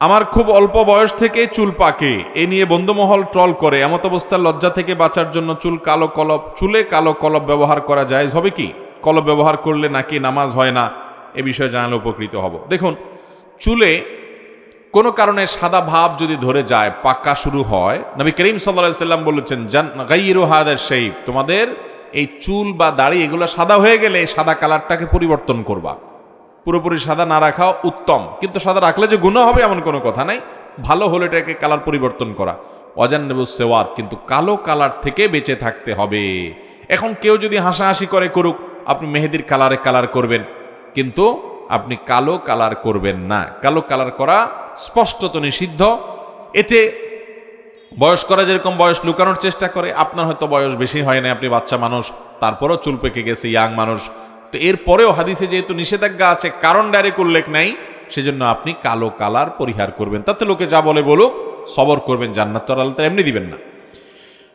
আমার খুব অল্প বয়স থেকে চুল পাকে। এ নিয়ে বন্ধুমহল ট্রল করে। এমত অবস্থার লজ্জা থেকে বাঁচার জন্য চুল কালো কলপ, চুলে কালো কলপ ব্যবহার করা যায়। হবে কি? কলপ ব্যবহার করলে নাকি নামাজ হয় না? এ বিষয়ে জানালে উপকৃত হব। দেখুন, চুলে কোনো কারণে সাদা ভাব যদি ধরে যায়, পাকা শুরু হয়, নবী করিম সাল্লাহ সাল্লাম বলেছেন, জান গাইরু হাদার সেই তোমাদের এই চুল বা দাড়ি এগুলো সাদা হয়ে গেলে সাদা কালারটাকে পরিবর্তন করবা। পুরোপুরি সাদা না রাখা উত্তম। কিন্তু সাদা রাখলে যে গুণ হবে এমন কোনো কথা নাই। ভালো হলে এটাকে কালার পরিবর্তন করা। অজান্নবু সেওয়াত কিন্তু কালো কালার থেকে বেঁচে থাকতে হবে। এখন কেউ যদি হাসাহাসি করে, করুক, আপনি মেহেদির কালারে কালার করবেন। কিন্তু আপনি কালো কালার করবেন না। কালো কালার করা স্পষ্টত নিষিদ্ধ। এতে বয়স করা যেরকম বয়স লুকানোর চেষ্টা করে, আপনার হয়তো বয়স বেশি হয় না আপনি বাচ্চা মানুষ, তারপরও চুল পেকে গেছে, ইয়াং মানুষ। তো এরপরেও হাদিসে যেহেতু নিষেধাজ্ঞা আছে, কারণ ডাইরেক্ট উল্লেখ নাই, সেজন্য আপনি কালো কালার পরিহার করবেন। তাতে লোকে যা বলে বলুক, সবর করবেন, জান্নাত তো আল্লাহ এমনি দিবেন না।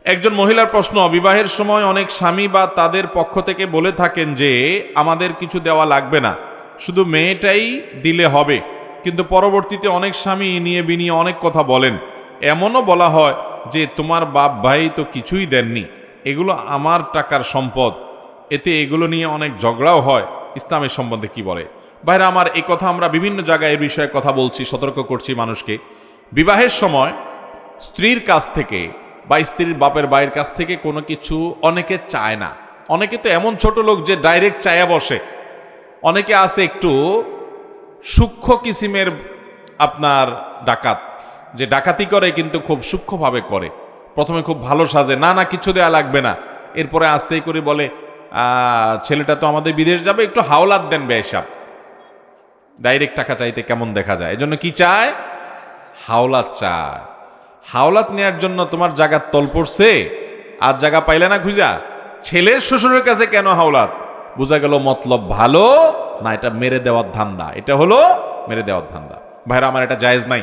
একজন মহিলার প্রশ্ন, বিবাহের সময় অনেক স্বামী বা তাদের পক্ষ থেকে বলে থাকেন যে, আমাদের কিছু দেওয়া লাগবে না। শুধু মেয়েটাই দিলে হবে। কিন্তু পরবর্তীতে অনেক স্বামী নিয়ে বিনিয়ে অনেক কথা বলেন। এমনও বলা হয় যে, তোমার বাপ ভাই তো কিছুই দেননি। এগুলো আমার টাকার সম্পদ। এতে এগুলো নিয়ে অনেক ঝগড়াও হয় ইসলামের সম্বন্ধে কি বলে? বাইরে আমার এই কথা আমরা বিভিন্ন জায়গায় এ বিষয়ে কথা বলছি সতর্ক করছি মানুষকে। বিবাহের সময় স্ত্রীর কাছ থেকে বা স্ত্রীর বাপের বাইয়ের কাছ থেকে কোনো কিছু অনেকে চায় না। অনেকে তো এমন ছোট লোক যে ডাইরেক্ট চায়া বসে। অনেকে আছে একটু সূক্ষ্ম কিসিমের আপনার ডাকাত যে ডাকাতি করে কিন্তু খুব সূক্ষ্মভাবে করে। প্রথমে খুব ভালো সাজে না না কিছু দেয়া লাগবে না। এরপরে আস্তেই করে বলে "আহ, ছেলেটা তো আমাদের বিদেশ যাবে, একটু হাওলাত দেন বেসাব ডাইরেক্ট টাকা চাইতে কেমন দেখা যায়? এজন্য কি চায়? হাওলাত চায়। হাওলাত নেয়ার জন্য তোমার জায়গার তল পড়ছে, আর জায়গা পাইলে না খুঁজা। ছেলের শ্বশুরের কাছে কেন হাওলাত? বোঝা গেল মতলব ভালো, না এটা মেরে দেওয়ার ধান্দা। এটা হলো মেরে দেওয়ার ধান্দা। ভাইরা, আমার এটা জায়েজ নাই।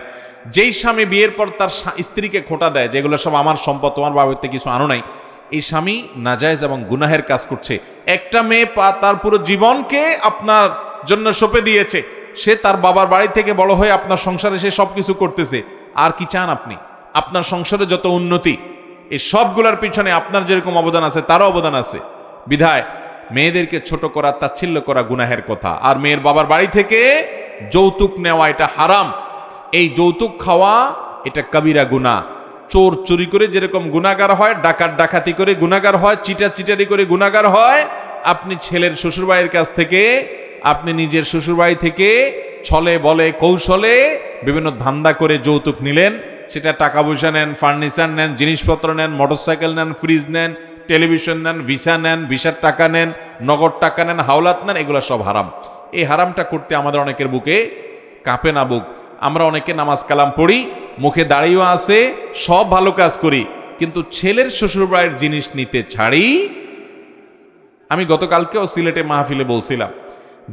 যেই স্বামী বিয়ের পর তার স্ত্রীকে খোটা দেয়, যেগুলো সব আমার সম্পদ, তোমার বাবাতে কিছু আনো নাই এই স্বামী নাজায়েজ এবং গুনাহের কাজ করছে। একটা মেয়ে পা তার পুরো জীবনকে আপনার জন্য সঁপে দিয়েছে। সে তার বাবার বাড়ি থেকে বড় হয়ে আপনার সংসারে সে সব কিছু করতেছে। আর কি চান আপনি? আপনার সংসারে যত উন্নতি, এই সবগুলোর পিছনে আপনার যেরকম অবদান আছে, তারও অবদান আছে। বিধায় মেয়েদেরকে ছোট করা, তাচ্ছিল্য করা গুনাহের কথা। আর মেয়ের বাবার বাড়ি থেকে যৌতুক নেওয়া এটা হারাম। এই যৌতুক খাওয়া এটা কবিরা গুনা চোর চুরি করে যেরকম গুনাগার হয়, ডাকাত ডাকাতি করে গুনাগার হয়, চিটা চিটারি করে গুনাগার হয়, আপনি ছেলের শ্বশুরবাড়ির কাছ থেকে, আপনি নিজের শ্বশুরবাড়ি থেকে ছলে বলে কৌশলে বিভিন্ন ধান্দা করে যৌতুক নিলেন। সেটা টাকা পয়সা নেন, ফার্নিচার নেন, জিনিসপত্র নেন, মোটরসাইকেল নেন, ফ্রিজ নেন, টেলিভিশন নেন, ভিসা নেন, ভিসার টাকা নেন, নগদ টাকা নেন, হাওলাত নেন, এগুলো সব হারাম। এই হারামটা করতে আমাদের অনেকের বুকে কাঁপে না বুক। আমরা অনেকে নামাজ কালাম পড়ি মুখে দাঁড়িয়েও আছে, সব ভালো কাজ করি, কিন্তু ছেলের শ্বশুরবাড়ির জিনিস নিতে ছাড়ি? আমি গতকালকেও সিলেটে মাহফিলে বলছিলাম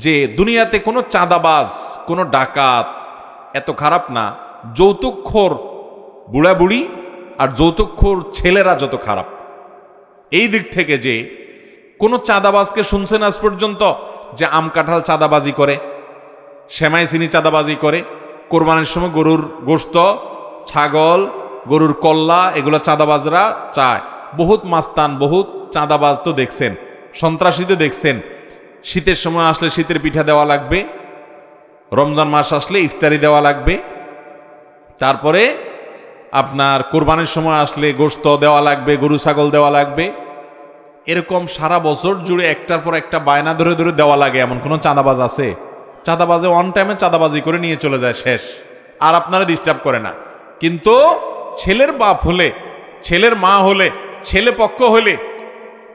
যে, দুনিয়াতে কোনো চাঁদাবাজ, কোনো ডাকাত এত খারাপ না, যৌতুকখোর বুড়া বুড়ি আর যৌতুকখোর ছেলেরা যত খারাপ। এই দিক থেকে যে, কোনো চাঁদাবাজকে শুনছেন আজ পর্যন্ত যে আম কাঁঠাল চাঁদাবাজি করে সেমাই চিনি চাঁদাবাজি করে, কোরবানির সময় গরুর গোস্ত ছাগল, গরুর কল্লা, এগুলো চাঁদাবাজরা চায়। বহুত মাস্তান, বহুত চাঁদাবাজ তো দেখছেন। সন্ত্রাসীতে দেখছেন। শীতের সময় আসলে শীতের পিঠা দেওয়া লাগবে। রমজান মাস আসলে ইফতারি দেওয়া লাগবে। তারপরে আপনার কোরবানির সময় আসলে গোস্ত দেওয়া লাগবে, গরু, ছাগল দেওয়া লাগবে। এরকম সারা বছর জুড়ে একটার পর একটা বায়না ধরে ধরে দেওয়া লাগে, এমন কোনো চাঁদাবাজ আছে? চাঁদাবাজে অন টাইমে চাঁদাবাজি করে নিয়ে চলে যায় শেষ। আর আপনারা ডিস্টার্ব করে না। কিন্তু ছেলের বাপ হলে, ছেলের মা হলে, ছেলে পক্ষ হলে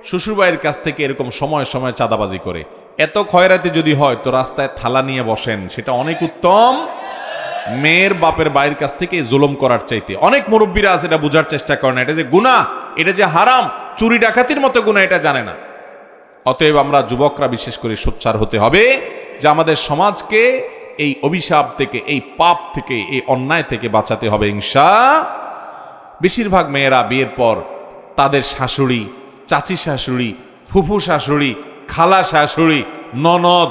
শ্বশুরবাড়ির কাছ থেকে এরকম সময় সময় চাঁদাবাজি করে। এত ক্ষয়রাতি যদি হয় তো রাস্তায় থালা নিয়ে বসেন, সেটা অনেক উত্তম। মেয়ের বাপের বাড়ির কাছ থেকে জুলুম করার চাইতে। অনেক মুরব্বীরা আছে এটা বোঝার চেষ্টা করে না, এটা যে গুণা এটা যে হারাম, চুরি ডাকাতির মতো গুণা এটা জানে না। অতএব আমরা যুবকরা বিশেষ করে সোচ্চার হতে হবে যে আমাদের সমাজকে এই অভিশাপ থেকে, এই পাপ থেকে, এই অন্যায় থেকে বাঁচাতে হবে ইনশা। বেশিরভাগ মেয়েরা বিয়ের পর তাদের শাশুড়ি, চাচি শাশুড়ি, ফুফু শাশুড়ি, খালা শাশুড়ি, ননদ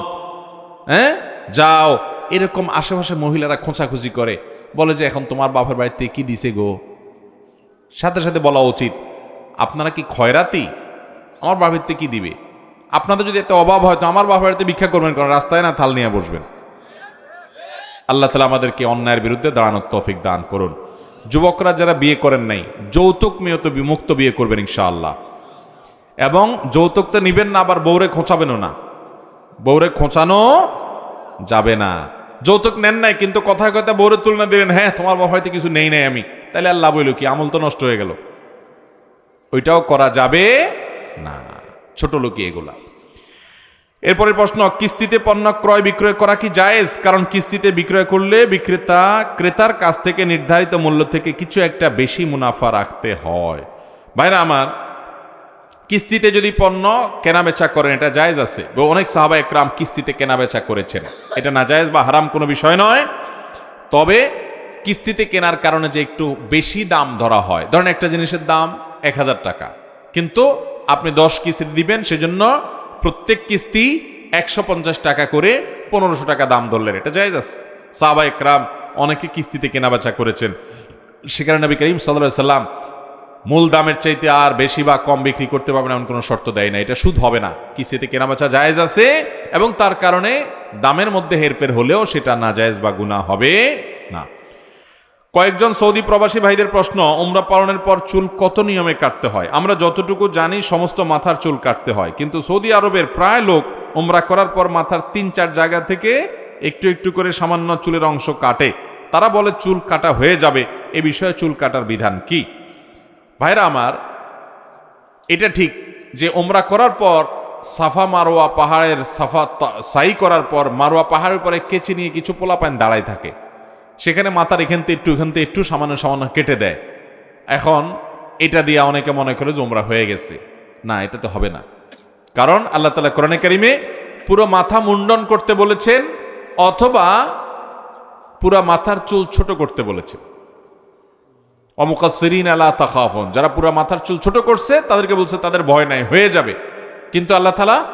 হ্যাঁ? যাও। এরকম আশেপাশে মহিলারা খোঁচাখুচি করে। বলে যে, এখন তোমার বাপের বাড়িতে কি দিছে গো? সাথে সাথে বলা উচিত, আপনারা কি খয়রাতি আমার বাড়িতে কি দিবে? আপনাদের যদি এত অভাব হয়, তো আমার বাপের বাড়িতে ভিক্ষা করবেন কারণ রাস্তায় না থাল নিয়ে বসবেন? আল্লাহ তালা আমাদেরকে অন্যায়ের বিরুদ্ধে দাঁড়ানোর তৌফিক দান করুন। যুবকরা যারা বিয়ে করেন নাই, যৌতুক মেয়ত বিমুক্ত বিয়ে করবেন ইনশাআল্লাহ। এবং যৌতুক তো নিবেন না, আবার বৌরে খোঁচাবেনও না। বৌরে খোঁচানো যাবে না। যৌতুক নেন নাই, কিন্তু কথায় কথা বৌরে তুলনা দিলেন হ্যাঁ তোমার বাবা হয়তো কিছু নেই নাই আমি। তাহলে আল্লাহ বইল কি? আমল তো নষ্ট হয়ে গেল। ওইটাও করা যাবে না। ছোট লোকই এগুলা। এরপরের প্রশ্ন, কিস্তিতে পণ্য ক্রয় বিক্রয় করা কি জায়েজ? কারণ কিস্তিতে বিক্রয় করলে বিক্রেতা, ক্রেতার কাছ থেকে নির্ধারিত মূল্য থেকে কিছু একটা বেশি মুনাফা রাখতে হয়। ভাইরা আমার, কিস্তিতে যদি পণ্য কেনাবেচা করেন, এটা জায়েজ আছে। অনেক সাহাবা একরাম কিস্তিতে কেনাবেচা করেছেন। এটা না জায়েজ বা হারাম কোনো বিষয় নয়। তবে কিস্তিতে কেনার কারণে যে একটু বেশি দাম ধরা হয়, ধরেন একটা জিনিসের দাম এক হাজার টাকা। কিন্তু আপনি দশ কিস্তি দিবেন, সেজন্য প্রত্যেক কিস্তি একশো পঞ্চাশ টাকা করে পনেরোশো টাকা দাম ধরলেন। এটা জায়েজ আছে। সাহাবা একরাম অনেকে কিস্তিতে কেনাবেচা করেছেন। সেখানে নবী করিম সাল্লাহ সাল্লাম মূল দামের চাইতে আর বেশি বা কম বিক্রি করতে পারবে না এমন কোনো শর্ত দেয় না। এটা সুদ হবে না। কিস্তিতে কেনাবেচা জায়েজ আছে এবং তার কারণে দামের মধ্যে হেরফের হলেও সেটা না জায়েজ বা গুণা হবে না। কয়েকজন সৌদি প্রবাসী ভাইদের প্রশ্ন, উমরা পালনের পর চুল কত নিয়মে কাটতে হয়? আমরা যতটুকু জানি, সমস্ত মাথার চুল কাটতে হয়। কিন্তু সৌদি আরবের প্রায় লোক উমরা করার পর মাথার তিন চার জায়গা থেকে একটু একটু করে সামান্য চুলের অংশ কাটে। তারা বলে চুল কাটা হয়ে যাবে। এ বিষয়ে চুল কাটার বিধান কি? ভাইরা আমার, এটা ঠিক যে ওমরা করার পর সাফা মারোয়া পাহাড়ের সাফা সাই করার পর মারোয়া পাহাড়ের উপরে কেচি নিয়ে কিছু পোলাপান দাঁড়ায় থাকে। সেখানে মাথার এখান থেকে একটু, এখান থেকে একটু সামান্য সামান্য কেটে দেয়। এখন এটা দিয়ে অনেকে মনে করে যে ওমরা হয়ে গেছে। না, এটা তো হবে না। কারণ আল্লাহ তালা কোরআনে কারিমে পুরো মাথা মুন্ডন করতে বলেছেন, অথবা পুরা মাথার চুল ছোট করতে বলেছেন। অমুকাসরিন আলা তাখাফন, যারা পুরা মাথার চুল ছোট করছে, তাদেরকে বলছে তাদের ভয় নাই, হয়ে যাবে। কিন্তু আল্লাহ তালা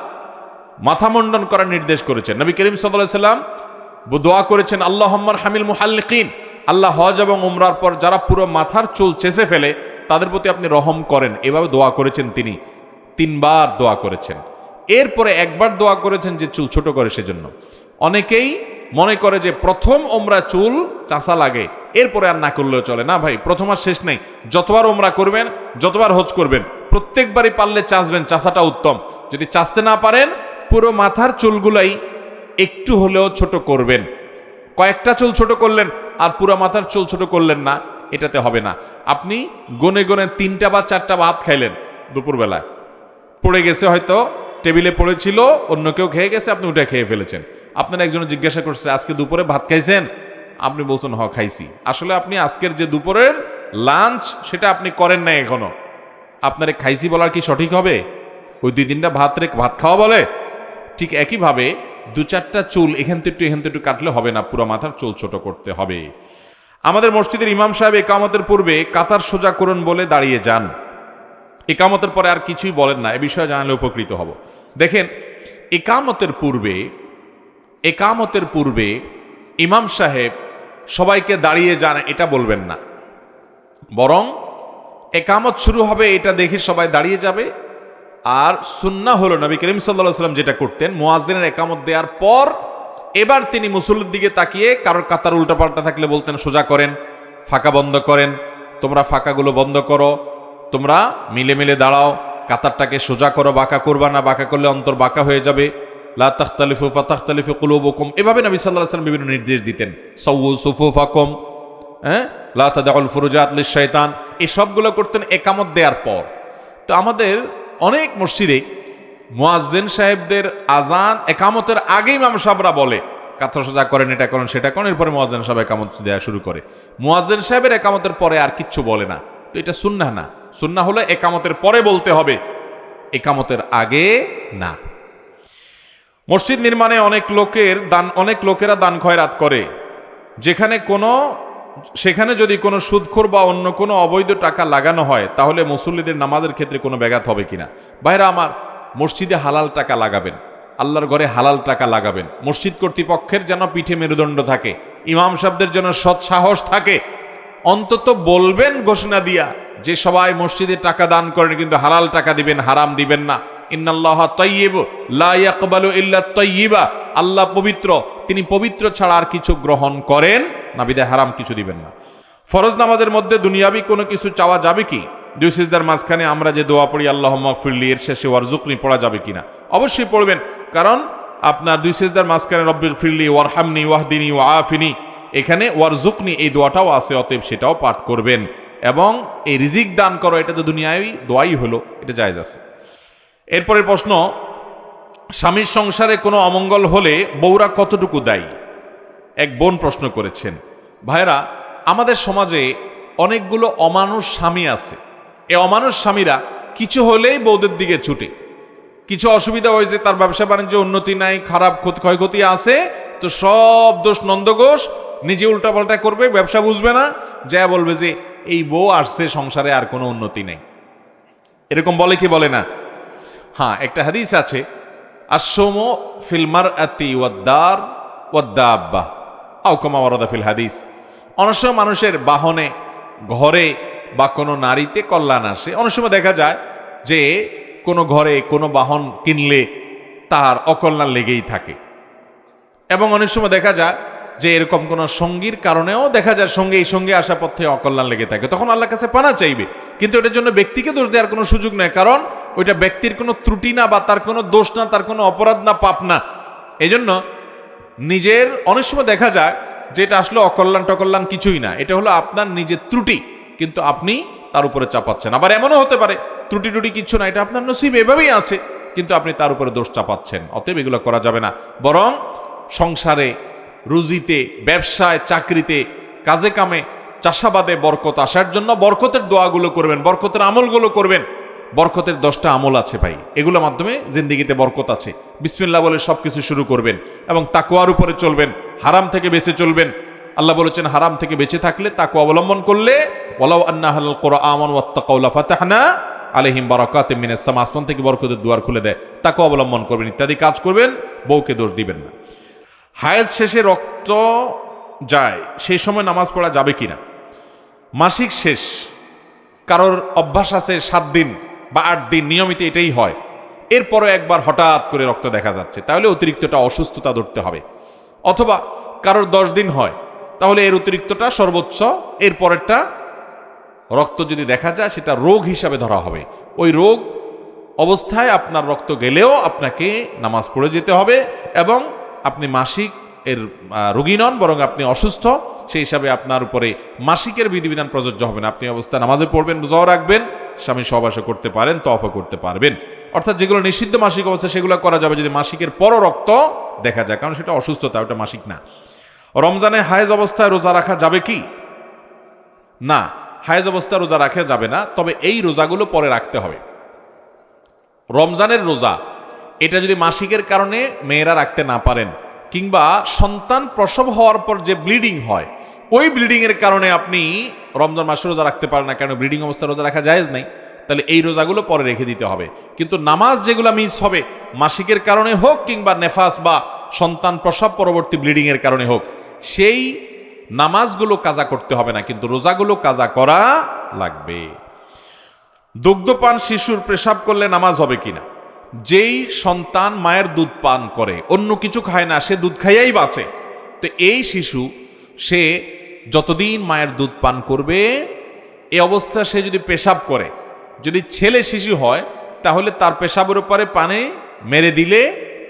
মাথা মন্ডন করার নির্দেশ করেছেন। নবী করিম সাল্লাহ সাল্লাম দোয়া করেছেন আল্লাহ হামিল মুহাল্লিকিন। আল্লাহ হজ এবং উমরার পর যারা পুরো মাথার চুল চেষে ফেলে, তাদের প্রতি আপনি রহম করেন। এভাবে দোয়া করেছেন তিনি। তিনবার দোয়া করেছেন। এরপরে একবার দোয়া করেছেন যে চুল ছোট করে সেজন্য। অনেকেই মনে করে যে প্রথম ওমরা চুল চাষা লাগে, এরপরে আর না করলেও চলে। না ভাই, প্রথম আর শেষ নেই। যতবার ওমরা করবেন, যতবার হজ করবেন, প্রত্যেকবারই পারলে চাষবেন, চাষাটা উত্তম। যদি চাষতে না পারেন, পুরো মাথার চুলগুলাই একটু হলেও ছোট করবেন। কয়েকটা চুল ছোট করলেন আর পুরো মাথার চুল ছোট করলেন না, এটাতে হবে না। আপনি গনে গনে তিনটা বা চারটা ভাত খাইলেন দুপুরবেলায়। পড়ে গেছে হয়তো, টেবিলে পড়েছিল, অন্য কেউ খেয়ে গেছে, আপনি ওটা খেয়ে ফেলেছেন। আপনার একজন জিজ্ঞাসা করছে, আজকে দুপুরে ভাত খাইছেন? আপনি বলছেন, হ, খাইছি। আসলে আপনি আজকের যে দুপুরের লাঞ্চ, সেটা আপনি করেন না এখনও। আপনার খাইছি বলার কি সঠিক হবে? ওই দুই তিনটা ভাত রে ভাত খাওয়া বলে? ঠিক একইভাবে দু চারটা চুল এখান থেকে একটু, এখান থেকে একটু কাটলে হবে না, পুরো মাথার চুল ছোট করতে হবে। আমাদের মসজিদের ইমাম সাহেব একামতের পূর্বে কাতার সোজা করুন বলে দাঁড়িয়ে যান। একামতের পরে আর কিছুই বলেন না, এ বিষয়ে জানালে উপকৃত হব। দেখেন, একামতের পূর্বে একামতের পূর্বে ইমাম সাহেব সবাইকে দাঁড়িয়ে যান, এটা বলবেন না। বরং একামত শুরু হবে, এটা দেখে সবাই দাঁড়িয়ে যাবে আর সুন্না হলো নবী করিম সাল্লাহ সাল্লাম যেটা করতেন, মুয়াজ্জিনের একামত দেওয়ার পর এবার তিনি মুসল্লির দিকে তাকিয়ে কারোর কাতার উল্টাপাল্টা থাকলে বলতেন, সোজা করেন, ফাঁকা বন্ধ করেন, তোমরা ফাঁকাগুলো বন্ধ করো, তোমরা মিলে মিলে দাঁড়াও, কাতারটাকে সোজা করো, বাঁকা করবা না, বাঁকা করলে অন্তর বাঁকা হয়ে যাবে। লা তাখতালিফু ফাতাখতালিফু কুলুবুকুম। এভাবে নবী সাল্লাল্লাহু আলাইহি ওয়াসাল্লাম বিভিন্ন নির্দেশ দিতেন সাউ সুফুফাকুম। হ্যাঁ? লা তাদাউল ফুরুজাত লিশ-শাইতান। এই সবগুলো করতেন একামত দেওয়ার পর। তো আমাদের অনেক মসজিদে মোয়াজ্জেন সাহেবদের আজান একামতের আগেই ইমাম সাহেবরা বলে কাথা সোজা করেন, এটা করেন, সেটা করেন, এরপরে মুয়াজ্জিন সাহেব একামত দেওয়া শুরু করে। মোয়াজ্জেন সাহেবের একামতের পরে আর কিচ্ছু বলে না। তো এটা সুন্না না। সুন্নাহ হলে একামতের পরে বলতে হবে, একামতের আগে না। মসজিদ নির্মাণে অনেক লোকের দান, অনেক লোকেরা দান খয়রাত করে। যেখানে কোনো সেখানে যদি কোনো সুদখোর বা অন্য কোনো অবৈধ টাকা লাগানো হয়, তাহলে মুসল্লিদের নামাজের ক্ষেত্রে কোনো ব্যাঘাত হবে কিনা? বাইরা আমার, মসজিদে হালাল টাকা লাগাবেন, আল্লাহর ঘরে হালাল টাকা লাগাবেন, মসজিদ কর্তৃপক্ষের যেন পিঠে মেরুদণ্ড থাকে, ইমাম সাহেবদের যেন সৎ সাহস থাকে, অন্তত বলবেন ঘোষণা দিয়া যে সবাই মসজিদে টাকা দান করেন, কিন্তু হালাল টাকা দিবেন, হারাম দিবেন না। ইন্নাল্লাহ আল্লাহ পবিত্র, তিনি পবিত্র ছাড়া আর কিছু গ্রহণ করেন না, বিদায় হারাম কিছু দিবেন না। ফরজ নামাজের মধ্যে দুনিয়াবি কোনো কিছু চাওয়া যাবে কি? দুই সিজদার মাঝখানে আমরা যে দোয়া পড়ি, আল্লাহ ফিরলি এর শেষে ওয়ারজুকনি পড়া যাবে কিনা? অবশ্যই পড়বেন, কারণ আপনার দুই সিজদার মাঝখানে রব্বিক ফিরলি ওয়ারহামনি, ওয়াহদিনী ওয়াফিনি এখানে ওয়ারজুকনি এই দোয়াটাও আছে, অতএব সেটাও পাঠ করবেন। এবং এই রিজিক দান করো, এটা তো দুনিয়ায় দোয়াই হলো, এটা জায়েজ আছে। এরপরের প্রশ্ন, স্বামীর সংসারে কোনো অমঙ্গল হলে বউরা কতটুকু দায়ী? এক বোন প্রশ্ন করেছেন ভাইরা আমাদের সমাজে অনেকগুলো অমানুষ স্বামী আছে। এ অমানুষ স্বামীরা কিছু হলেই বউদের দিকে ছুটে। কিছু অসুবিধা হয়েছে, তার ব্যবসা বাণিজ্য উন্নতি নাই, খারাপ ক্ষতি ক্ষয়ক্ষতি আছে, তো সব দোষ নন্দঘোষ, নিজে উল্টাপাল্টা করবে, ব্যবসা বুঝবে না, যা বলবে যে এই বউ আসছে, সংসারে আর কোনো উন্নতি নেই। এরকম বলে কি বলে না? হ্যাঁ একটা হাদিস আছে আসমো ফিলমার আতি ওয়াদ্দার ওয়াদ্দাব্বা। আউকমা ওয়ারদা হাদিস। অনেক সময় মানুষের বাহনে, ঘরে বা কোনো নারীতে কল্যাণ আসে। অনেক সময় দেখা যায় যে কোনো ঘরে কোনো বাহন কিনলে তার অকল্যাণ লেগেই থাকে। এবং অনেক সময় দেখা যায় যে এরকম কোনো সঙ্গীর কারণেও দেখা যায় সঙ্গে এই সঙ্গে আসা পথে অকল্যাণ লেগে থাকে। তখন আল্লাহর কাছে পানা চাইবে। কিন্তু এটার জন্য ব্যক্তিকে দোষ দেওয়ার কোনো সুযোগ নেই। কারণ ওইটা ব্যক্তির কোনো ত্রুটি না বা তার কোনো দোষ না, তার কোনো অপরাধ না, পাপ না। এই জন্য নিজের, অনেক সময় দেখা যায় যে এটা আসলে অকল্যাণ টকল্যাণ কিছুই না। এটা হলো আপনার নিজের ত্রুটি, কিন্তু আপনি তার উপরে চাপাচ্ছেন। আবার এমনও হতে পারে, ত্রুটি টুটি কিছু না, এটা আপনার নসিব এভাবেই আছে, কিন্তু আপনি তার উপরে দোষ চাপাচ্ছেন। অতএব এগুলো করা যাবে না। বরং সংসারে, রুজিতে, ব্যবসায়, চাকরিতে, কাজে কামে চাষাবাদে বরকত আসার জন্য বরকতের দোয়াগুলো করবেন, বরকতের আমলগুলো করবেন। বরকতের দশটা আমল আছে ভাই। এগুলোর মাধ্যমে জিন্দিগিতে বরকত আছে। বিসমিল্লা বলে সবকিছু শুরু করবেন এবং তাকুয়ার উপরে চলবেন, হারাম থেকে বেঁচে চলবেন। আল্লাহ বলেছেন, হারাম থেকে বেঁচে থাকলে তাকে অবলম্বন করলে, ওয়ালাউ আন্না হালাল কোরআ আমন ওয়াত্তাকাউলা ফাতাহনা আলাইহিম বারাকাত আসমান থেকে বরকতের দুয়ার খুলে দেয়। তাকে অবলম্বন করবেন, ইত্যাদি কাজ করবেন, বউকে দোষ দিবেন না। হায়েজ শেষে রক্ত যায়, সেই সময় নামাজ পড়া যাবে কিনা? মাসিক শেষ, কারোর অভ্যাস আছে সাত দিন বা আট দিন নিয়মিত এটাই হয়। এরপরে একবার হঠাৎ করে রক্ত দেখা যাচ্ছে। তাহলে অতিরিক্তটা অসুস্থতা ধরতে হবে। অথবা কারোর দশ দিন হয়, তাহলে এর অতিরিক্তটা সর্বোচ্চ এর পরেরটা রক্ত যদি দেখা যায়, সেটা রোগ হিসাবে ধরা হবে। ওই রোগ অবস্থায় আপনার রক্ত গেলেও আপনাকে নামাজ পড়ে যেতে হবে এবং আপনি মাসিক এর রোগী নন, বরং আপনি অসুস্থ, সেই হিসাবে আপনার উপরে মাসিকের বিধিবিধান প্রযোজ্য হবে না। আপনি অবস্থা নামাজে পড়বেন, রোজাও রাখবেন স্বামী সহবাসও করতে পারেন তফা করতে পারবেন। অর্থাৎ যেগুলো নিষিদ্ধ মাসিক অবস্থা সেগুলো করা যাবে যদি মাসিকের পরও রক্ত দেখা যায়, কারণ সেটা অসুস্থতা, ওটা মাসিক না। রমজানে হায়েজ অবস্থায় রোজা রাখা যাবে কি? না, হায়েজ অবস্থায় রোজা রাখা যাবে না, তবে এই রোজাগুলো পরে রাখতে হবে। রমজানের রোজা, এটা যদি মাসিকের কারণে মেয়েরা রাখতে না পারেন, কিংবা সন্তান প্রসব হওয়ার পর যে ব্লিডিং হয় ওই ব্লিডিং এর কারণে আপনি রমজান মাসে রোজা রাখতে পারেন না কেন? ব্লিডিং অবস্থায় রোজা রাখা জায়েজ নাই। তাহলে এই রোজাগুলো পরে রেখে দিতে হবে। কিন্তু নামাজ যেগুলো মিস হবে, মাসিকের কারণে হোক কিংবা নেফাস বা সন্তান প্রসব পরবর্তী ব্লিডিং এর কারণে হোক, সেই নামাজগুলো কাজা করতে হবে না, কিন্তু রোজাগুলো কাজা করা লাগবে। দুগ্ধপান শিশুর পেশাব করলে নামাজ হবে কিনা? যেই সন্তান মায়ের দুধ পান করে, অন্য কিছু খায় না, সে দুধ খাইয়াই বাঁচে। তো এই শিশু, সে যতদিন মায়ের দুধ পান করবে, এ অবস্থা সে যদি পেশাব করে, যদি ছেলে শিশু হয়, তাহলে তার পেশাবের উপরে পানি মেরে দিলে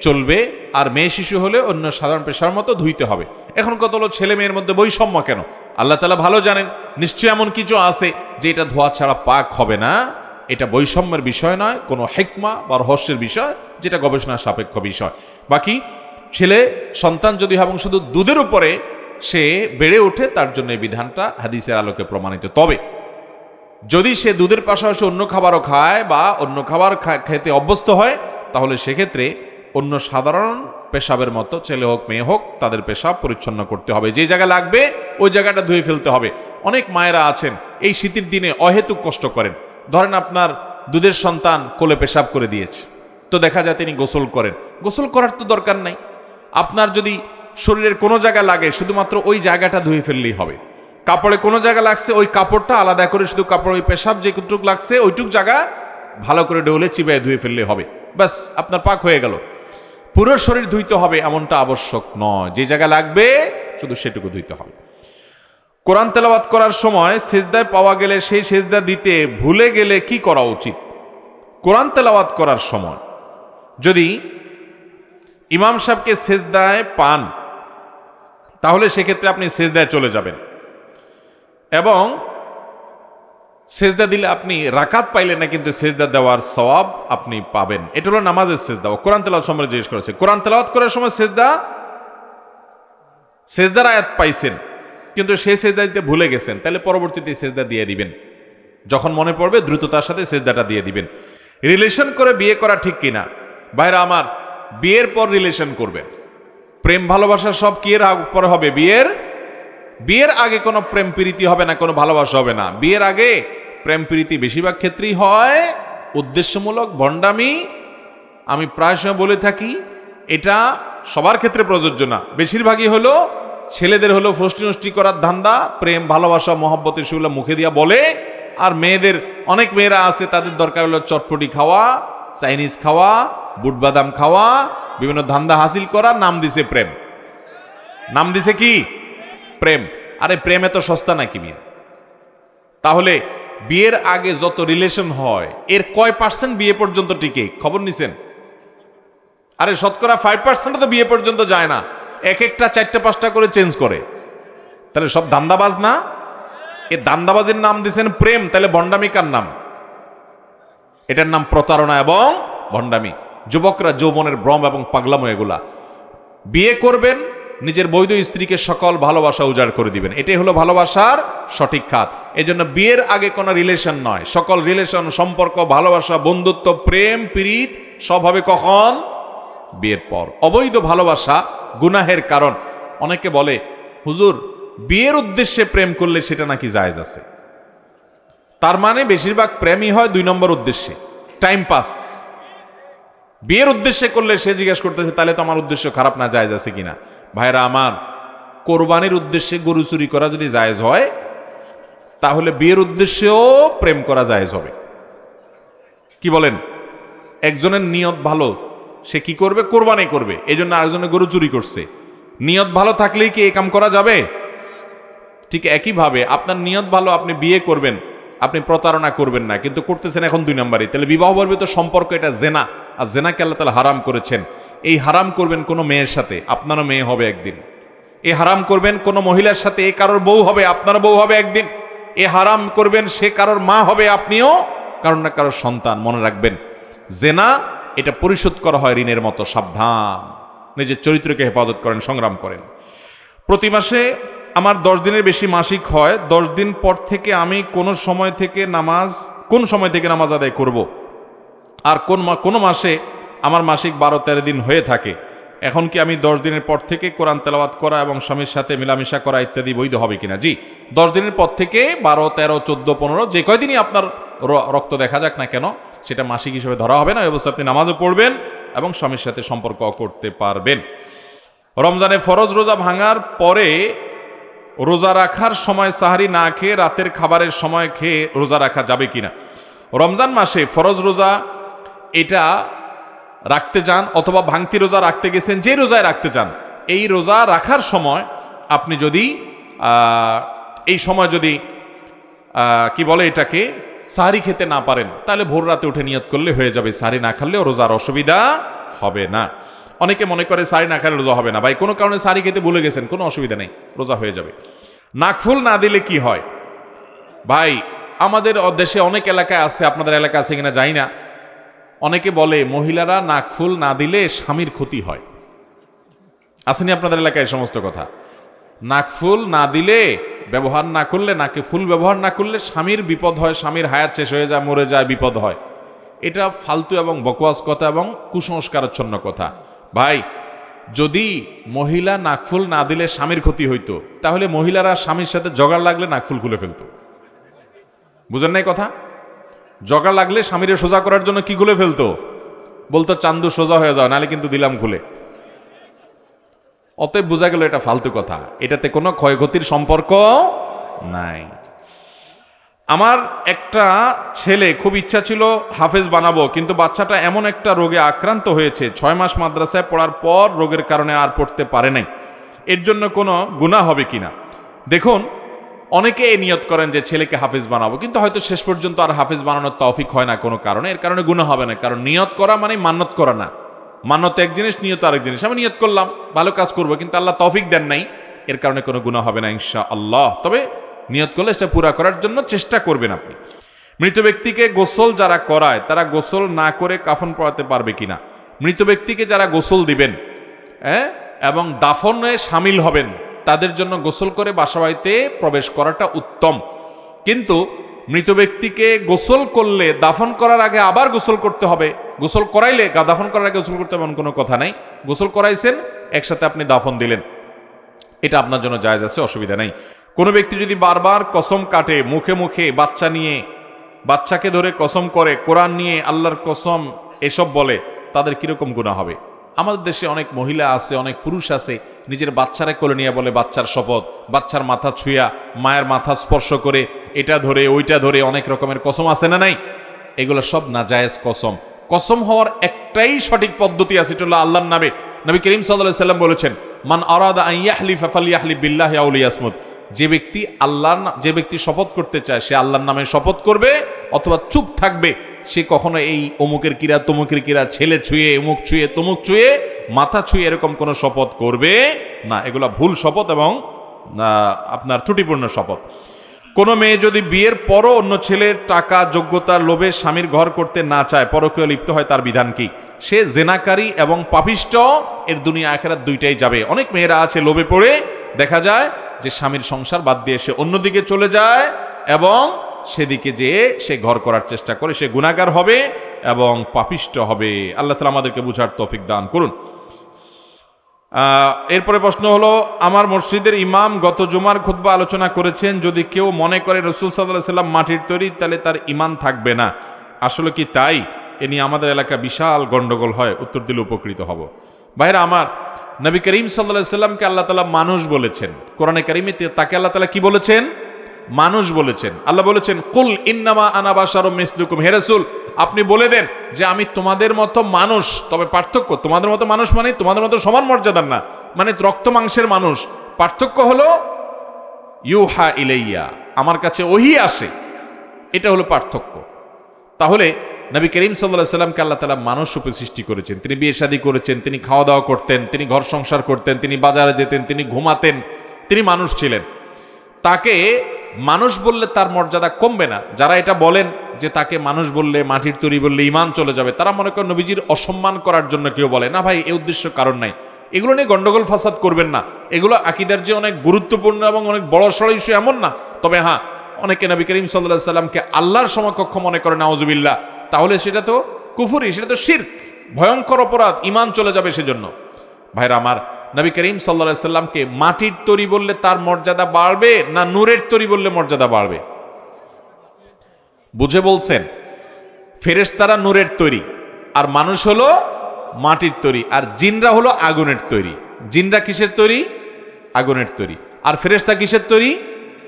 চলবে, আর মেয়ে শিশু হলে অন্য সাধারণ পেশার মতো ধুইতে হবে। এখন কত হলো ছেলে মেয়ের মধ্যে বৈষম্য কেন? আল্লাহ তালা ভালো জানেন নিশ্চয় এমন কিছু আছে যে এটা ধোয়া ছাড়া পাক হবে না। এটা বৈষম্যের বিষয় নয়, কোনো হেকমা বা রহস্যের বিষয়, যেটা গবেষণা সাপেক্ষ বিষয়। বাকি, ছেলে সন্তান যদি হয় এবং শুধু দুধের উপরে সে বেড়ে ওঠে, তার জন্য এই বিধানটা হাদিসের আলোকে প্রমাণিত। তবে যদি সে দুধের পাশাপাশি অন্য খাবারও খায় বা অন্য খাবার খেতে অভ্যস্ত হয়, তাহলে সেক্ষেত্রে অন্য সাধারণ পেশাবের মতো, ছেলে হোক, মেয়ে হোক, তাদের পেশাব পরিচ্ছন্ন করতে হবে। যে জায়গা লাগবে, ওই জায়গাটা ধুয়ে ফেলতে হবে। অনেক মায়েরা আছেন, এই শীতের দিনে অহেতুক কষ্ট করেন। ধরেন আপনার দুধের সন্তান কোলে পেশাব করে দিয়েছে। তো দেখা যায় তিনি গোসল করেন। গোসল করার তো দরকার নাই। আপনার যদি শরীরের কোনো জায়গায় লাগে, শুধুমাত্র ওই জায়গাটা ধুয়ে ফেললেই হবে। কাপড়ে কোনো জায়গা লাগছে, ওই কাপড়টা আলাদা করে শুধু কাপড়, ওই পেশাব যে টুক লাগছে, ওইটুক জায়গা ভালো করে ডোলে চিবায় ধুয়ে ফেললে হবে। ব্যাস, আপনার পাক হয়ে গেল। পুরো শরীর ধুইতে হবে এমনটা আবশ্যক নয়। যে জায়গা লাগবে, শুধু সেটুকু ধুইতে হবে। কোরআন তেলাওয়াত করার সময় সেজদায় পাওয়া গেলে সেই সেজদা দিতে ভুলে গেলে কি করা উচিত? কোরআন তেলাওয়াত করার সময় যদি ইমাম সাহেবকে সেজদায় পান তাহলে সেক্ষেত্রে আপনি সেজদায় চলে যাবেন। এবং সেজদা দিলে আপনি রাকাত পাইলেন না, কিন্তু সেজদা দেওয়ার সওয়াব আপনি পাবেন। এটা হলো নামাজের সেজদা। ও কোরআন তেলাওয়াত সম্বন্ধে জিজ্ঞেস করেছে, কোরআন তেলাওয়াত করার সময় সেজদা সেজদার আয়াত পাইছেন, কিন্তু সেই সেজদা দিতে ভুলে গেছেন। তাহলে পরবর্তীতে সেজদা দিয়ে দিবেন। যখন মনে পড়বে দ্রুততার সাথে সেজদাটা দিয়ে দিবেন। রিলেশন করে বিয়ে করা ঠিক কিনা? ভাইরা আমার, বিয়ের পর রিলেশন করবেন। প্রেম ভালোবাসা সব কি এর পরে হবে? বিয়ের? বিয়ের আগে কোনো প্রেম প্রীতি হবে না, কোনো ভালোবাসা হবে না। বিয়ের আগে প্রেম প্রীতি বেশিরভাগ ক্ষেত্রেই হয়। উদ্দেশ্যমূলক ভণ্ডামি। আমি প্রায় সময় বলে থাকি, এটা সবার ক্ষেত্রে প্রযোজ্য না। বেশিরভাগই হলো ছেলেদের হলো ফষ্টি নষ্টি করার ধান্দা, প্রেম, ভালোবাসা, মহব্বতের সেগুলো মুখে দিয়া বলে, আর মেয়েদের, অনেক মেয়েরা আছে, তাদের দরকার হলো চটপটি খাওয়া, চাইনিজ খাওয়া, বুট বাদাম খাওয়া বিভিন্ন ধান্দা হাসিল করা নাম দিছে প্রেম। নাম দিছে কি? প্রেম। আরে প্রেম এত সস্তা নাকি মিয়া? তাহলে বিয়ের আগে যত রিলেশন হয়, এর কয় পার্সেন্ট বিয়ে পর্যন্ত টিকে? খবর নিছেন? আরে শতকরা ফাইভ পার্সেন্ট তো বিয়ে পর্যন্ত যায় না। এক একটা চারটা পাঁচটা করে চেঞ্জ করে। তাহলে সব দান্দাবাজ না? এ দান্দাবাজের নাম দিছেন প্রেম, তাহলে ভণ্ডামিকার নাম। এটার নাম প্রতারণা এবং ভণ্ডামি। যুবকরা যৌবনের ভ্রম এবং পাগলামো এগুলা। বিয়ে করবেন, নিজের বৈধ স্ত্রীকে সকল ভালোবাসা উজাড় করে দিবেন। এটাই হলো ভালোবাসার সঠিক খাত। এই জন্য বিয়ের আগে কোনো রিলেশন নয়। সকল রিলেশন সম্পর্ক, ভালোবাসা, বন্ধুত্ব, প্রেম প্রীত সব হবে কখন? বিয়ের পর। অবৈধ ভালোবাসা গুনাহের কারণ। অনেকে বলে, হুজুর, বিয়ের উদ্দেশ্যে প্রেম করলে সেটা নাকি জায়েজ আছে? তার মানে বেশিরভাগ প্রেমই হয় দুই নম্বর উদ্দেশ্যে। Time pass. বিয়ের উদ্দেশ্যে করলে সে জিজ্ঞেস করতেছে, তাহলে তো আমার উদ্দেশ্য খারাপ না, জায়েজ আছে কিনা? ভাইরা আমার কোরবানির উদ্দেশ্যে গরু চুরি করা যদি জায়েজ হয়, তাহলে বিয়ের উদ্দেশ্যেও প্রেম করা জায়েজ হবে। কি বলেন? একজনের নিয়ত ভালো, সে কি করবে? কোরবানি করবে। এই জন্য আরেকজনের গরু চুরি করছে। নিয়ত ভালো থাকলেই কি এ কাম করা যাবে? ঠিক একইভাবে, আপনার নিয়ত ভালো, আপনি বিয়ে করবেন। আপনি প্রতারণা করবেন না, কিন্তু করতেছেন এখন দুই নম্বরই। তাহলে বিবাহ বর্বিত সম্পর্ক এটা জেনা, আর জেনাকে আল্লাহ তালা হারাম করেছেন। এই হারাম করবেন কোনো মেয়ের সাথে, আপনারও মেয়ে হবে একদিন। এ হারাম করবেন কোনো মহিলার সাথে, এ কারোর বউ হবে আপনার বউ হবে একদিন। এ হারাম করবেন সে কারোর মা হবে, আপনিও কারণ না কারোর সন্তান, মনে রাখবেন। জেনা, এটা পরিশোধ করা হয় ঋণের মতো, সাবধান। নিজের চরিত্রকে হেফাজত করেন, সংগ্রাম করেন। প্রতি মাসে আমার দশ দিনের বেশি মাসিক হয়, দশ দিন পর থেকে আমি কোনো সময় থেকে নামাজ, কোন সময় থেকে নামাজ আদায় করব। আর কোন কোনো মাসে আমার মাসিক বারো তেরো দিন হয়ে থাকে। এখন কি আমি দশ দিনের পর থেকে কোরআন তেলাওয়াত করা এবং স্বামীর সাথে মেলামেশা করা ইত্যাদি বৈধ হবে কিনা? জি, দশ দিনের পর থেকে বারো, তেরো, চোদ্দ, পনেরো, যে কয়দিনই আপনার রক্ত দেখা যাক না কেন, সেটা মাসিক হিসেবে ধরা হবে না অবস্থা আপনি নামাজও পড়বেন এবং স্বামীর সাথে সম্পর্ক করতে পারবেন। রমজানে ফরজ রোজা ভাঙার পরে রোজা রাখার সময় সাহারি না খেয়ে রাতের খাবারের সময় খেয়ে রোজা রাখা যাবে কিনা? রমজান মাসে ফরজ রোজা, এটা রাখতে চান অথবা ভাঙতি রোজা রাখতে গেছেন, যে রোজায় রাখতে চান এই রোজা রাখার সময় আপনি যদি এই সময় যদি কি বলে এটাকে, সাহারি খেতে না পারেন, তাহলে ভোর রাতে উঠে নিয়ত করলে হয়ে যাবে, সাহারি না খালেও রোজার অসুবিধা হবে না। অনেকে মনে করে সারি না খেলে রোজা হবে না। ভাই, কোনো কারণে সারি খেতে ভুলে গেছেন, কোনো অসুবিধা নেই, রোজা হয়ে যাবে। নাকফুল না দিলে কি হয়? ভাই, আমাদের দেশে অনেক এলাকায় আছে, আপনাদের এলাকা আছে কিনা জানি না। অনেকে বলে, মহিলারা নাকফুল না দিলে স্বামীর ক্ষতি হয়। আসেনি আপনাদের এলাকায় সমস্ত কথা? নাকফুল না দিলে, ব্যবহার না করলে, নাকে ফুল ব্যবহার না করলে স্বামীর বিপদ হয়, স্বামীর হায়াত শেষ হয়ে যায়, মরে যায়, বিপদ হয়। এটা ফালতু এবং বকওয়াস কথা এবং কুসংস্কারাচ্ছন্ন কথা। ভাই, যদি মহিলা নাকফুল না দিলে স্বামীর ক্ষতি হইতো, তাহলে মহিলারা স্বামীর সাথে জগাড় লাগলে নাকফুল খুলে ফেলতো। বুঝেন নাই কথা? জগাড় লাগলে স্বামীরে সোজা করার জন্য কি খুলে ফেলতো? বলতো, চান্দু, সোজা হয়ে যাও, নাহলে কিন্তু দিলাম খুলে। অতএব বোঝা গেল এটা ফালতু কথা। এটাতে কোনো ক্ষয়ক্ষতির সম্পর্ক নাই। আমার একটা ছেলে, খুব ইচ্ছা ছিল হাফেজ বানাবো, কিন্তু বাচ্চাটা এমন একটা রোগে আক্রান্ত হয়েছে, ছয় মাস মাদ্রাসায় পড়ার পর রোগের কারণে আর পড়তে পারে নাই। এর জন্য কোনো গুণা হবে কিনা? দেখুন, অনেকে এই নিয়ত করেন যে ছেলেকে হাফেজ বানাবো, কিন্তু হয়তো শেষ পর্যন্ত আর হাফেজ বানানোর তৌফিক হয় না কোনো কারণে, এর কারণে গুণা হবে না, কারণ নিয়ত করা মানে মান্যত করা না। মান্যত এক জিনিস, নিয়ত আরেক জিনিস। আমি নিয়ত করলাম, ভালো কাজ করব, কিন্তু আল্লাহ তৌফিক দেন নাই, এর কারণে কোনো গুণা হবে না ইনশা আল্লাহ তবে নিয়ত করলে সেটা পুরা করার জন্য চেষ্টা করবেন আপনি। মৃত ব্যক্তিকে গোসল যারা করায়, তারা গোসল না করে কাফন পড়াতে পারবে কিনা? মৃত ব্যক্তিকে যারা গোসল দিবেন হ্যাঁ এবং দাফনে সামিল হবেন, তাদের জন্য গোসল করে বাসাবাড়িতে প্রবেশ করাটা উত্তম। কিন্তু মৃত ব্যক্তিকে গোসল করলে, দাফন করার আগে আবার গোসল করতে হবে। গোসল করাইলে গা- দাফন করার আগে গোসল করতে এমন কোনো কথা নাই। গোসল করাইছেন, একসাথে আপনি দাফন দিলেন। এটা আপনার জন্য জায়জ আছে, অসুবিধা নাই। কোনো ব্যক্তি যদি বারবার কসম কাটে, মুখে মুখে বাচ্চা নিয়ে, বাচ্চাকে ধরে কসম করে, কোরআন নিয়ে আল্লাহর কসম এসব বলে, তাদের কীরকম গুণা হবে? আমাদের দেশে অনেক মহিলা আছে, অনেক পুরুষ আছে, নিজের বাচ্চারে কোলে নিয়ে বলে, বাচ্চার শপথ, বাচ্চার মাথা ছুঁয়া, মায়ের মাথা স্পর্শ করে, এটা ধরে, ওইটা ধরে, অনেক রকমের কসম আছে না নাই? এগুলো সব নাজায়েজ কসম। কসম হওয়ার একটাই সঠিক পদ্ধতি আছে, এটা হলো আল্লাহর নামে। নবী করিম সাল্লাহ সাল্লাম বলেছেন, মান আরাদা আইয়াহলি ফাফালিয়াহলি বিল্লাহ আউলিয়াসমুদ যে ব্যক্তি আল্লাহর যে ব্যক্তি শপথ করতে চায়, সে আল্লাহর নামে শপথ করবে অথবা চুপ থাকবে। সে কখনো এই অমুকের কিরা, তমুকের কিরা, ছেলে ছুঁয়ে, অমুক ছুঁয়ে, তমুক ছুঁয়ে, মাথা ছুঁয়ে এরকম কোনো শপথ করবে না। এগুলা ভুল শপথ এবং আপনার ত্রুটিপূর্ণ শপথ। কোনো মেয়ে যদি বিয়ের পরও অন্য ছেলের টাকা যোগ্যতার লোভে স্বামীর ঘর করতে না চায়, পরকীয় লিপ্ত হয়, তার বিধান কি? সে জেনাকারী এবং পাপিষ্ট, এর দুনিয়া আখেরাত দুইটাই যাবে। অনেক মেয়েরা আছে লোভে পড়ে দেখা যায় যে স্বামীর সংসার বাদ দিয়ে সে অন্যদিকে চলে যায় এবং সেদিকে যেয়ে সে ঘর করার চেষ্টা করে সে গুণাগার হবে এবং পাপিষ্ট হবে। আল্লাহ তালা আমাদেরকে বুঝার তৌফিক দান করুন। এরপরে প্রশ্ন হলো, আমার মসজিদের ইমাম গত জুমার খুতবা আলোচনা করেছেন, যদি কেউ মনে করে রসুল সাল্লাহ সাল্লাম মাটির তৈরি, তাহলে তার ইমান থাকবে না। আসলে কি তাই? এ নিয়ে আমাদের এলাকা বিশাল গন্ডগোল হয়, উত্তর দিলে উপকৃত হব। ভাইরা আমার নবী করিম সাল্লাহ সাল্লামকে আল্লাহ তালা মানুষ বলেছেন। কোরআনে করিমে তাকে আল্লাহ তালা কি বলেছেন? মানুষ বলেছেন। আল্লাহ বলেছেন, কুল ইন্নামা আনাবাসার মিসলুকুম হেরাসুল আপনি বলে দেন যে আমি তোমাদের মতো মানুষ, তবে পার্থক্য, তোমাদের মতো মানুষ মানে তোমাদের মতো সমান মর্যাদার না মানে রক্ত মাংসের মানুষ। পার্থক্য হলো, ইউহা ইলাইয়া, আমার কাছে ওহি আসে। এটা হলো পার্থক্য। তাহলে নবী করিম সাল্লাহ সাল্লামকে আল্লাহ তালা মানুষ রূপে সৃষ্টি করেছেন। তিনি বিয়ে শাদী করেছেন, তিনি খাওয়া দাওয়া করতেন, তিনি ঘর সংসার করতেন, তিনি বাজারে যেতেন, তিনি ঘুমাতেন, তিনি মানুষ ছিলেন। তাকে মানুষ বললে তার মর্যাদা কমবে না। যারা এটা বলেন যে তাকে মানুষ বললে, মাটির তৈরি বললে ইমান চলে যাবে, তারা মনে করেন নবীজির অসম্মান করার জন্য কেউ বলে। না ভাই, এ উদ্দেশ্য কারণ নাই। এগুলো নিয়ে গন্ডগোল ফাসাদ করবেন না। এগুলো আকিদার যে অনেক গুরুত্বপূর্ণ এবং অনেক বড় সড় ইস্যু এমন না। তবে হ্যাঁ অনেকে নবী করিম সাল্লাহ সাল্লামকে আল্লাহর সমকক্ষ মনে করে নাওজুবিল্লাহ তাহলে সেটা তো কুফুরি, সেটা তো শির্ক। ভয়ঙ্কর অপরাধ ইমান চলে যাবে সেজন্য। ভাইরা, আমার নবী করিম সাল্লা সাল্লামকে মাটির তরি বললে তার মর্যাদা বাড়বে না নূরের তরি বললে মর্যাদা বাড়বে? বুঝে বলছেন, ফেরেশতারা নূরের তৈরি, আর মানুষ হলো মাটির তৈরি, আর জিনরা হলো আগুনের তৈরি। জিনরা কিসের তৈরি? আগুনের তৈরি। আর ফেরেশতা কিসের তৈরি?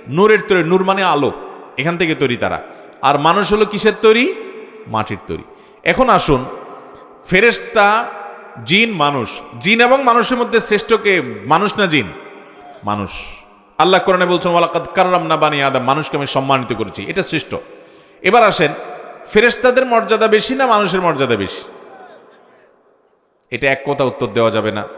নূরের তৈরি। নূর মানে আলো, এখান থেকে তৈরি তারা। আর মানুষ হলো কিসের তৈরি? মাটির তৈরি। এখন আসুন, ফেরেশতা জিন, মানুষ। জিন এবং মানুষের মধ্যে শ্রেষ্ঠ কে? মানুষ না জিন? মানুষ। আল্লাহ কোরআনে বলছেন, ওয়ালাকাদ কাররাম না বানি আদম। মানুষকে আমি সম্মানিত করেছি, এটা শ্রেষ্ঠ। এবার আসেন, ফেরেশতাদের মর্যাদা বেশি না মানুষের মর্যাদা বেশি? এটা এক কথা উত্তর দেওয়া যাবে না।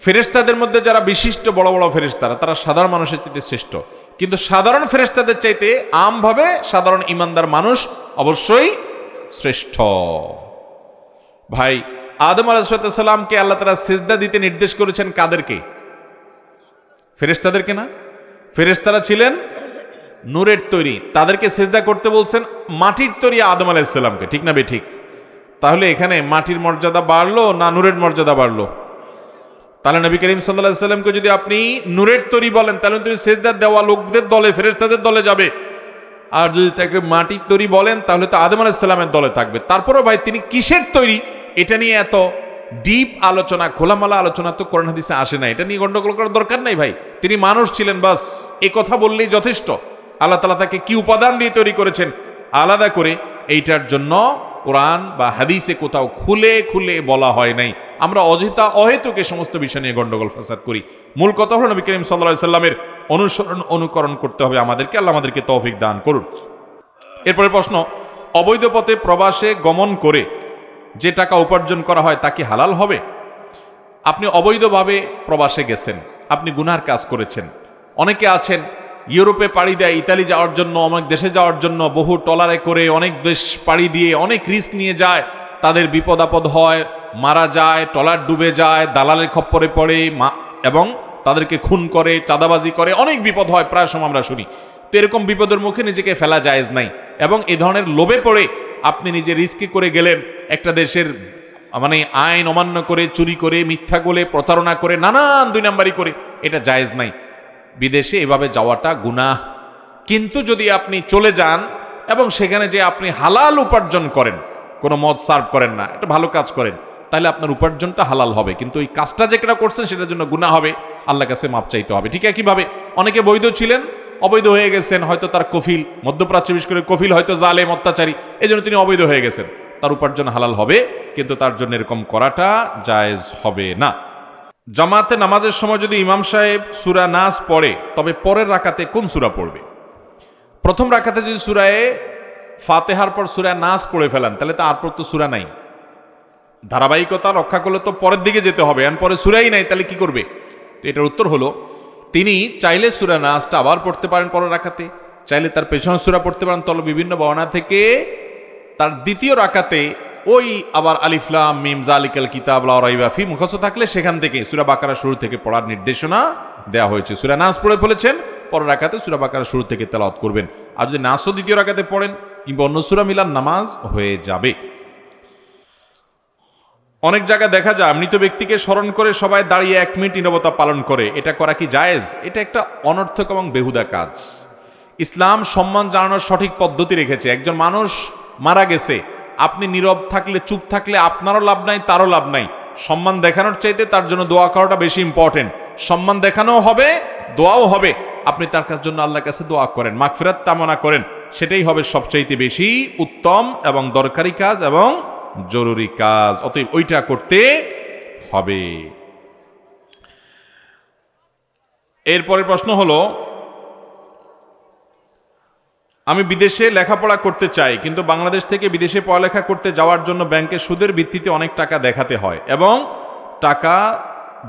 ফেরেশতাদের মধ্যে যারা বিশিষ্ট বড় বড় ফেরেশতারা, তারা সাধারণ মানুষের চাইতে শ্রেষ্ঠ। কিন্তু সাধারণ ফেরেশতাদের চাইতে আমভাবে সাধারণ ইমানদার মানুষ অবশ্যই শ্রেষ্ঠ। ভাই, আদম আলাহিসাল্লামকে আল্লাহ তারা সেজদা দিতে নির্দেশ করেছেন কাদেরকে? ফেরেশতাদেরকে না? ফেরেশতারা ছিলেন নূরের তৈরি। তাদেরকে সেজদা করতে বলছেন মাটির তৈরি আদম আলাইসাল্লামকে ঠিক না বে, ঠিক? তাহলে এখানে মাটির মর্যাদা বাড়লো না নূরের মর্যাদা বাড়লো? তাহলে নবী করিম সাল্লাহ সাল্লামকে যদি আপনি নূরের তৈরি বলেন, তাহলে তুমি সেজদা দেওয়া লোকদের দলে, ফেরেশতাদের দলে যাবে। আর যদি তাকে মাটির তৈরি বলেন, তাহলে তো আদম আলাইসাল্লামের দলে থাকবে। তারপরেও ভাই, তিনি কিসের তৈরি? এটা নিয়ে এত ডিপ আলোচনা, খোলামালা আলোচনা তো কোরআন হাদিসে আসে না এটা নিয়ে গন্ডগোল করার দরকার নাই ভাই। তিনি মানুষ ছিলেন, বাস। এ কথা বললেই যথেষ্ট। আল্লাহ তালা তাকে কি উপাদান দিয়ে তৈরি করেছেন? আলাদা করে এইটার জন্য কোরআন বা হাদিসে কোথাও খুলে খুলে বলা হয় নাই। আমরা অযথা অহেতুকে সমস্ত বিষয় নিয়ে গন্ডগোল ফাসাদ করি। মূল কথা হলো নবী করিম সাল্লাহ সাল্লামের অনুসরণ, অনুকরণ করতে হবে আমাদেরকে। আল্লাহ আমাদেরকে তৌফিক দান করুন। এরপরে প্রশ্ন, অবৈধ পথে প্রবাসে গমন করে যে টাকা উপার্জন করা হয় তা কি হালাল হবে? আপনি অবৈধভাবে প্রবাসে গেছেন, আপনি গুনার কাজ করেছেন। অনেকে আছেন, ইউরোপে পাড়ি দেয়, ইতালি যাওয়ার জন্য, অনেক দেশে যাওয়ার জন্য, বহু টলারে করে অনেক দেশ পাড়ি দিয়ে অনেক রিস্ক নিয়ে যায়। তাদের বিপদ আপদ হয়, মারা যায়, টলার ডুবে যায়, দালালের খপ্পরে পড়ে এবং তাদেরকে খুন করে, চাঁদাবাজি করে, অনেক বিপদ হয়, প্রায় সময় আমরা শুনি। তো এরকম বিপদের মুখে নিজেকে ফেলা জায়েজ নাই। এবং এ ধরনের লোভে পড়ে আপনি নিজে রিস্কি করে গেলেন একটা দেশের মানে আইন অমান্য করে, চুরি করে, মিথ্যা করে প্রতারণা করে, নানান দুই নাম্বারি করে, এটা জায়েজ নাই। বিদেশে এভাবে যাওয়াটা গুনাহ। কিন্তু যদি আপনি চলে যান এবং সেখানে যে আপনি হালাল উপার্জন করেন, কোনো মদ সার্ভ করেন না একটা ভালো কাজ করেন তাহলে আপনার উপার্জনটা হালাল হবে। কিন্তু ওই কাজটা যেটা করছেন, সেটার জন্য গুনাহ হবে। আল্লাহ কাছে মাপ চাইতে হবে। ঠিক একইভাবে অনেকে বৈধ ছিলেন, অবৈধ হয়ে গেছেন, হয়তো তার কফিল, মধ্যপ্রাচ্য বিশেষ করে কফিল হয়তো জালেম, অত্যাচারী এই জন্য তিনি অবৈধ হয়ে গেছেন। তার উপার্জন হালাল হবে, কিন্তু তার জন্য এরকম করাটা জায়েজ হবে না। জামাতে নামাজের সময় যদি ইমাম সাহেব সুরা নাস পড়ে, তবে পরের রাকাতে কোন সুরা পড়বে? প্রথম রাকাতে যদি সুরায় ফাতেহার পর সুরা নাস পড়ে ফেলান, তাহলে তো আর তো সুরা নাই। ধারাবাহিকতা রক্ষা করলে তো পরের দিকে যেতে হবে এর পরে সুরাই নাই, তাহলে কি করবে? তো এটার উত্তর হলো, তিনি চাইলে সুরা নাসটা আবার পড়তে পারেন পরের রাখাতে চাইলে তার পেছনে সুরা পড়তে পারেন তল বিভিন্ন বর্ণা থেকে তার দ্বিতীয় রাকাতে ওই আবার আলিফলাম মিম জালিকাল কিতাব লাইবাফি মুখস্থ থাকলে সেখান থেকে সুরা বাকারা শুরু থেকে পড়ার নির্দেশনা দেওয়া হয়েছে। সুরা নাস পড়ে ফেলেছেন, পরের রাকাতে সুরা বাকারা শুরু থেকে তেলাওয়াত করবেন। আর যদি নাসও দ্বিতীয় রাকাতে পড়েন, কিংবা অন্য সুরা মিলান নামাজ হয়ে যাবে। অনেক জায়গায় দেখা যায়, মৃত ব্যক্তিকে স্মরণ করে সবাই দাঁড়িয়ে এক মিনিট নীরবতা পালন করে। এটা করা কি জায়েজ? এটা একটা অনর্থক এবং বেহুদা কাজ। ইসলাম সম্মান জানানোর সঠিক পদ্ধতি রেখেছে। একজন মানুষ মারা গেছে। আপনি নীরব থাকলে, চুপ থাকলে আপনারও লাভ নাই, তারও লাভ নাই। সম্মান দেখানোর চাইতে তার জন্য দোয়া করাটা বেশি ইম্পর্টেন্ট সম্মান দেখানোও হবে, দোয়াও হবে। আপনি তার কাছ জন্য আল্লাহর কাছে দোয়া করেন। মাগফিরাত কামনা করেন। সেটাই হবে সবচাইতে বেশি উত্তম এবং দরকারি কাজ এবং জরুরি কাজ, অতএব ওইটা করতে হবে। এরপরের প্রশ্ন হলো, আমি বিদেশে লেখাপড়া করতে চাই, কিন্তু বাংলাদেশ থেকে বিদেশে পড়ালেখা করতে যাওয়ার জন্য ব্যাংকে সুদের ভিত্তিতে অনেক টাকা দেখাতে হয় এবং টাকা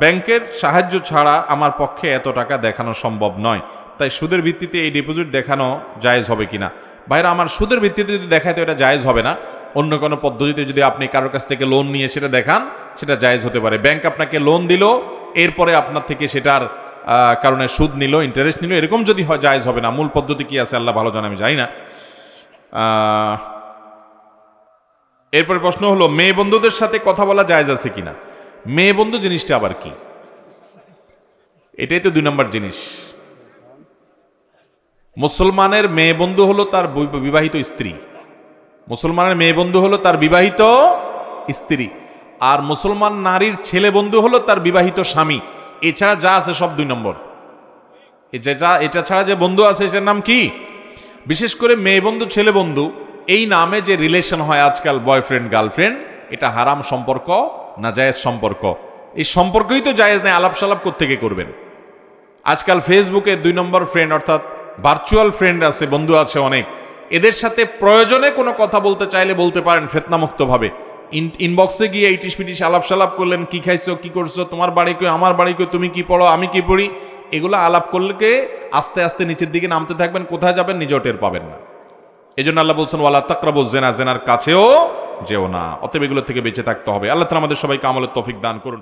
ব্যাংকের সাহায্য ছাড়া আমার পক্ষে এত টাকা দেখানো সম্ভব নয়। তাই সুদের ভিত্তিতে এই ডিপোজিট দেখানো জায়েজ হবে কিনা? ভাইরা, আমার সুদের ভিত্তিতে যদি দেখায় তো এটা জায়েজ হবে না। অন্য কোনো পদ্ধতিতে যদি আপনি কারোর কাছ থেকে লোন নিয়ে সেটা দেখান, সেটা জায়েজ হতে পারে। ব্যাংক আপনাকে লোন দিল, এরপরে আপনার থেকে সেটার কারণে সুদ নিল ইন্টারেস্ট নিল, এরকম যদি হয় জায়েজ হবে না। মূল পদ্ধতি কি আছে আল্লাহ ভালো জানে, আমি জানি না। এরপরে প্রশ্ন হলো, মেয়ে বন্ধুদের সাথে কথা বলা জায়েজ আছে কিনা? মেয়ে বন্ধু জিনিসটা আবার কি? এটাই তো দুই নম্বর জিনিস। মুসলমানের মেয়ে বন্ধু হলো তার বিবাহিত স্ত্রী। মুসলমানের মেয়ে বন্ধু হলো তার বিবাহিত স্ত্রী, আর মুসলমান নারীর ছেলে বন্ধু হলো তার বিবাহিত স্বামী। এছাড়া যা আছে সব দুই নম্বর। যেটা এটা ছাড়া যে বন্ধু আছে সেটার নাম কি? বিশেষ করে মেয়ে বন্ধু, ছেলে বন্ধু, এই নামে যে রিলেশন হয় আজকাল বয়ফ্রেন্ড গার্লফ্রেন্ড এটা হারাম সম্পর্ক না জায়েজ সম্পর্ক। এই সম্পর্কই তো জায়েজ নেই আলাপ সালাপ থেকে করবেন? আজকাল ফেসবুকে দুই নম্বর ফ্রেন্ড অর্থাৎ ভার্চুয়াল ফ্রেন্ড আছে, বন্ধু আছে অনেক। এদের সাথে প্রয়োজনে কোনো কথা বলতে চাইলে বলতে পারেন ফেতনামুক্তভাবে। ইন- ইনবক্সে গিয়ে ইটিস পিটিস আলাপ সালাপ করলেন, কি খাইছো, কি করছ, তোমার বাড়ি কই, আমার বাড়ি কই, তুমি কি পড়ো, আমি কি পড়ি? এগুলো আলাপ করলে আস্তে আস্তে নিচের দিকে নামতে থাকবেন, কোথায় যাবেন নিজেও টের পাবেন না। এই জন্য আল্লাহ বলছেন, ওয়ালা তাকরাবু জেনা জেনার কাছেও যেও না অতএব এগুলো থেকে বেঁচে থাকতে হবে আল্লাহ তালা আমাদের সবাইকে আমলের তফিক দান করুন